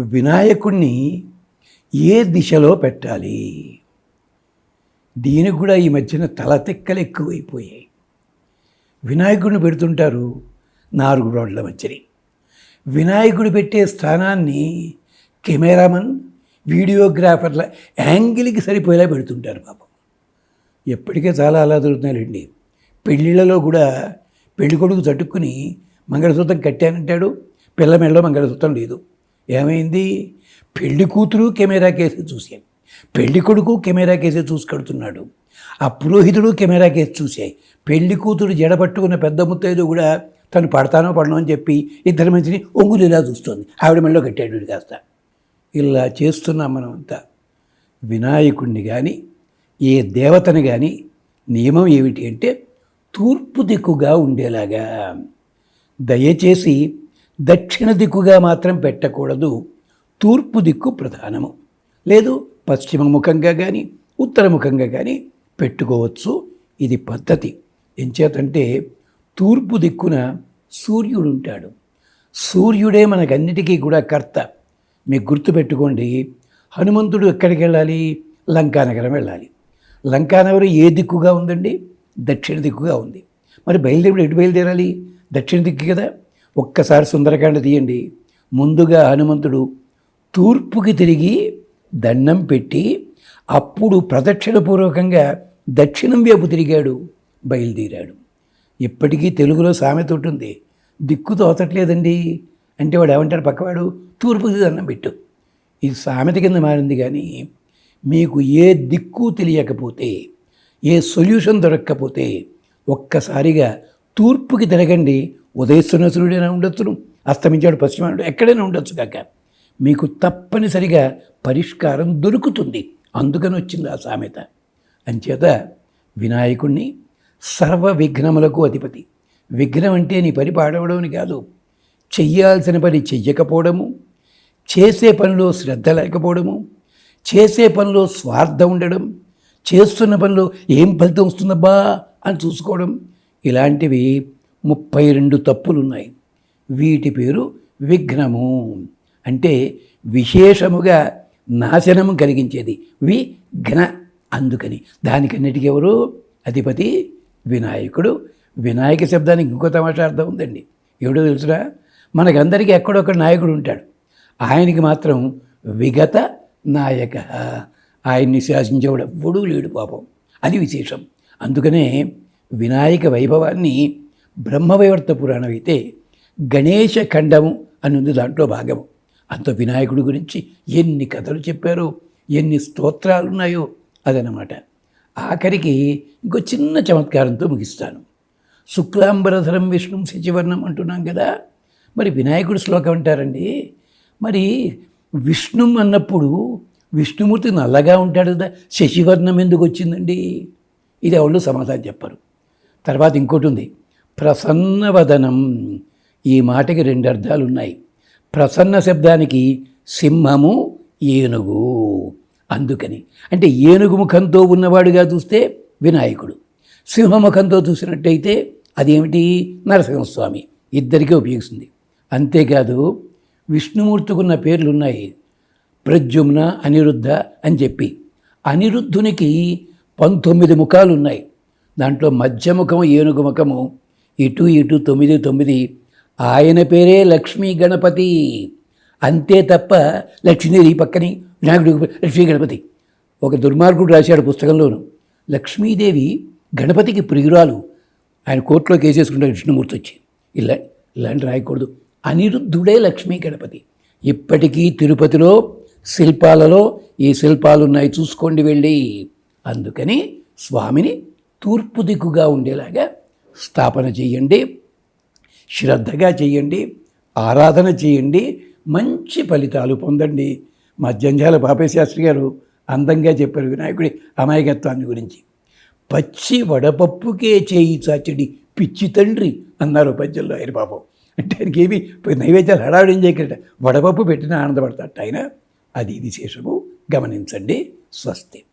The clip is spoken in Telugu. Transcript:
వినాయకుడిని ఏ దిశలో పెట్టాలి? దీనికి కూడా ఈ మధ్యన తల తిక్కలు ఎక్కువైపోయాయి. వినాయకుడిని పెడుతుంటారు నాలుగు రోడ్ల మధ్యని. వినాయకుడు పెట్టే స్థానాన్ని కెమెరామన్ వీడియోగ్రాఫర్ల యాంగిల్కి సరిపోయేలా పెడుతుంటారు పాపం. ఎప్పటికే చాలా అలా దొరుకుతున్నాయండి పెళ్ళిళ్ళలో కూడా పెళ్ళికొడుకు కొడుకు చట్టుకుని మంగళసూత్రం కట్టానంటాడు పిల్ల మెడలో మంగళసూత్రం లేదు. ఏమైంది? పెళ్ళి కూతురు కెమెరా కేసు చూశాయి. పెళ్ళి కొడుకు కెమెరా కేసే చూసి కడుతున్నాడు ఆ పురోహితుడు కెమెరా కేసు చూశాయి. పెళ్ళి కూతురు జడబట్టుకున్న పెద్ద ముత్తైదు కూడా తను పడతానో పడను అని చెప్పి ఇద్దరి మంచిని ఒంగులు ఇలా చూస్తుంది. ఆవిడ మెడలో కట్టాడు కాస్త. ఇలా చేస్తున్నాం మనం అంతా వినాయకుడిని కానీ ఏ దేవతని కానీ నియమం ఏమిటి అంటే తూర్పు దిక్కుగా ఉండేలాగా. దయచేసి దక్షిణ దిక్కుగా మాత్రం పెట్టకూడదు. తూర్పు దిక్కు ప్రధానము. లేదు పశ్చిమ ముఖంగా కానీ ఉత్తరముఖంగా కానీ పెట్టుకోవచ్చు. ఇది పద్ధతి. ఎంచేతంటే తూర్పు దిక్కున సూర్యుడు ఉంటాడు సూర్యుడే మనకన్నిటికీ కూడా కర్త. మీకు గుర్తుపెట్టుకోండి హనుమంతుడు ఎక్కడికి వెళ్ళాలి లంకానగరం వెళ్ళాలి. లంకానగరం ఏ దిక్కుగా ఉందండి? దక్షిణ దిక్కుగా ఉంది. మరి బయలుదేరుడు ఎటు బయలుదేరాలి? దక్షిణ దిక్కు కదా? ఒక్కసారి సుందరకాండ తీయండి. ముందుగా హనుమంతుడు తూర్పుకి తిరిగి దండం పెట్టి అప్పుడు ప్రదక్షిణపూర్వకంగా దక్షిణం వైపు తిరిగాడు బయలుదేరాడు. ఇప్పటికీ తెలుగులో సామెత ఉంటుంది దిక్కు తోచట్లేదండి అంటే వాడు ఏమంటాడు పక్కవాడు? తూర్పుకి దండం పెట్టు. ఇది సామెత కింద మారింది కానీ మీకు ఏ దిక్కు తెలియకపోతే ఏ సొల్యూషన్ దొరక్కపోతే ఒక్కసారిగా తూర్పుకి తిరగండి ఉదయిస్తున్న సూర్యుడైనా ఉండొచ్చును అస్తమించాడు పశ్చిమాడు ఎక్కడైనా ఉండొచ్చు కాక. మీకు తప్పనిసరిగా పరిష్కారం దొరుకుతుంది. అందుకని వచ్చింది ఆ సామెత. అంచేత వినాయకుణ్ణి సర్వ విఘ్నములకు అధిపతి. విఘ్నం అంటే నీ పని పాడవడం కాదు. చెయ్యాల్సిన పని చెయ్యకపోవడము చేసే పనిలో శ్రద్ధ లేకపోవడము చేసే పనిలో స్వార్థం ఉండడం చేస్తున్న పనిలో ఏం ఫలితం వస్తుందబ్బా అని చూసుకోవడం ఇలాంటివి ముప్పై రెండు తప్పులున్నాయి. వీటి పేరు విఘ్నము. అంటే విశేషముగా నాశనము కలిగించేది. విఘ్న అందుకని. దానికన్నిటికీ ఎవరు? అధిపతి వినాయకుడు. వినాయక శబ్దానికి ఇంకో తమాషా అర్థం ఉందండి. ఎవడో తెలుసురా? మనకందరికీ ఎక్కడొక్క నాయకుడు ఉంటాడు. ఆయనకి మాత్రం విగత నాయక. ఆయన్ని శాసించేవాడు ఎవ్వడూ లేడు పాపం. అది విశేషం. అందుకనే వినాయక వైభవాన్ని బ్రహ్మవైవర్త పురాణం అయితే గణేష ఖండము అని ఉంది దాంట్లో భాగము. అంత వినాయకుడి గురించి ఎన్ని కథలు చెప్పారో ఎన్ని స్తోత్రాలు ఉన్నాయో అదనమాట ఆఖరికి ఇంకో చిన్న చమత్కారంతో ముగిస్తాను. శుక్లాంబరధరం విష్ణు శశివర్ణం అంటున్నాం కదా మరి వినాయకుడి శ్లోకం అంటారండి. మరి విష్ణు అన్నప్పుడు విష్ణుమూర్తి నల్లగా ఉంటాడు కదా శశివర్ణం ఎందుకు వచ్చిందండి? ఇది ఎవరు సమాధానం చెప్పరు. తర్వాత ఇంకోటి ఉంది. ప్రసన్నవదనం. ఈ మాటకి రెండు అర్థాలు ఉన్నాయి ప్రసన్న శబ్దానికి సింహము ఏనుగు. అందుకని. అంటే ఏనుగు ముఖంతో ఉన్నవాడుగా చూస్తే వినాయకుడు. సింహముఖంతో చూసినట్టయితే అదేమిటి? నరసింహస్వామి. ఇద్దరికీ ఉపయోగిస్తుంది. అంతేకాదు విష్ణుమూర్తికున్న పేర్లు ఉన్నాయి ప్రద్యుమ్న అనిరుద్ధ అని చెప్పి. అనిరుద్ధునికి పంతొమ్మిది ముఖాలు ఉన్నాయి దాంట్లో మధ్య ముఖము ఏనుగు ముఖము ఇటు ఇటు తొమ్మిది తొమ్మిది. ఆయన పేరే లక్ష్మీ గణపతి. అంతే తప్ప లక్ష్మీదేవి పక్కని వినాయకుడు లక్ష్మీ గణపతి. ఒక దుర్మార్గుడు రాశాడు పుస్తకంలోను. లక్ష్మీదేవి గణపతికి ప్రియురాలు. ఆయన కోర్టులో కేసేసుకుంటాడు విష్ణుమూర్తి వచ్చి ఇలా ఇలాంటి రాయకూడదు. అనిరుద్ధుడే లక్ష్మీ గణపతి. ఇప్పటికీ తిరుపతిలో శిల్పాలలో ఈ శిల్పాలు ఉన్నాయి చూసుకోండి వెళ్ళి. అందుకని స్వామిని తూర్పు దిక్కుగా ఉండేలాగా స్థాపన చేయండి శ్రద్ధగా చేయండి ఆరాధన చేయండి మంచి ఫలితాలు పొందండి. మా జంజాల పాపేశాస్త్రి గారు అందంగా చెప్పారు వినాయకుడి అమాయకత్వాన్ని గురించి. పచ్చి వడపప్పుకే చేయి చాచడి పిచ్చి తండ్రి అన్నారు పద్యంలో ఆయన పాపం. అంటే ఆయనకి ఏమి నైవేద్యాలు హడావిడి ఏం చేయగలట వడపప్పు పెట్టిన ఆనందపడతాట ఆయన. అది విశేషము గమనించండి. స్వస్తి.